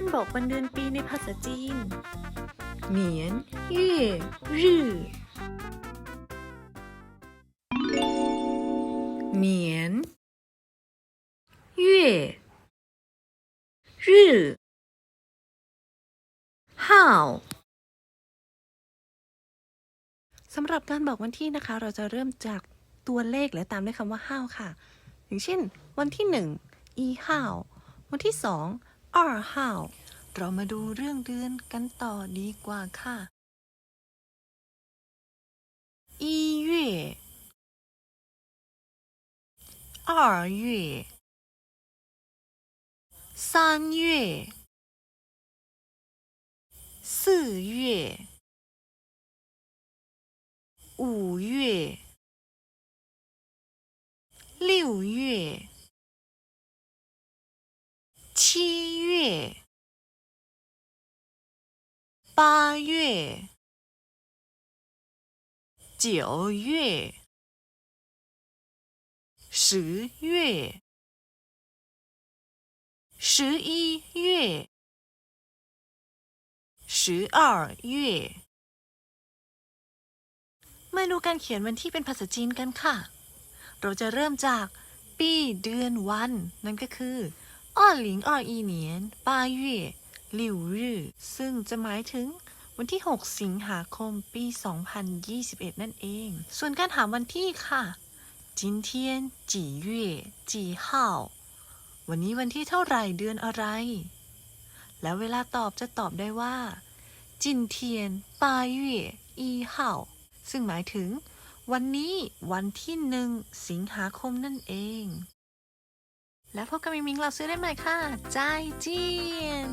านบอกวันเดือนปีในภาษาจีน เหมียนยี่รือเหมียนยี่รื้อห้าวสำหรับการบอกวันที่นะคะ เราจะเริ่มจากตัวเลขและตามด้วยคำว่าห้าวค่ะ อย่างเช่น วันที่หนึ่งอีห้าววันที่สอง อ้อห้าวเรามาดูเรื่องเดือนกันต่อดีกว่าค่ะ一月二月三月四月五月、六月、七 八月、九月、十月、十一月、十二月。มาดูการเขียนวันที่เป็นภาษาจีนกันค่ะ เราจะเริ่มจากปีเดือนวัน นั่นก็คือ二零二一 หลิวรื่อซึ่งจะหมายถึงวันที่ 6 สิงหาคมปี 2021 นั่นเอง ส่วนการถามวันที่ค่ะจินเทียนจีเย่จีห้าวันนี้วันที่เท่าไหร่เดือนอะไร แล้วเวลาตอบจะตอบได้ว่าจินเทียนปาเย่อีห้าซึ่งหมายถึง วันนี้วันที่หนึ่งสิงหาคมนั่นเอง แล้วพบกับมิมิงเราซื้อได้ไหม่ค่ะใาเจียน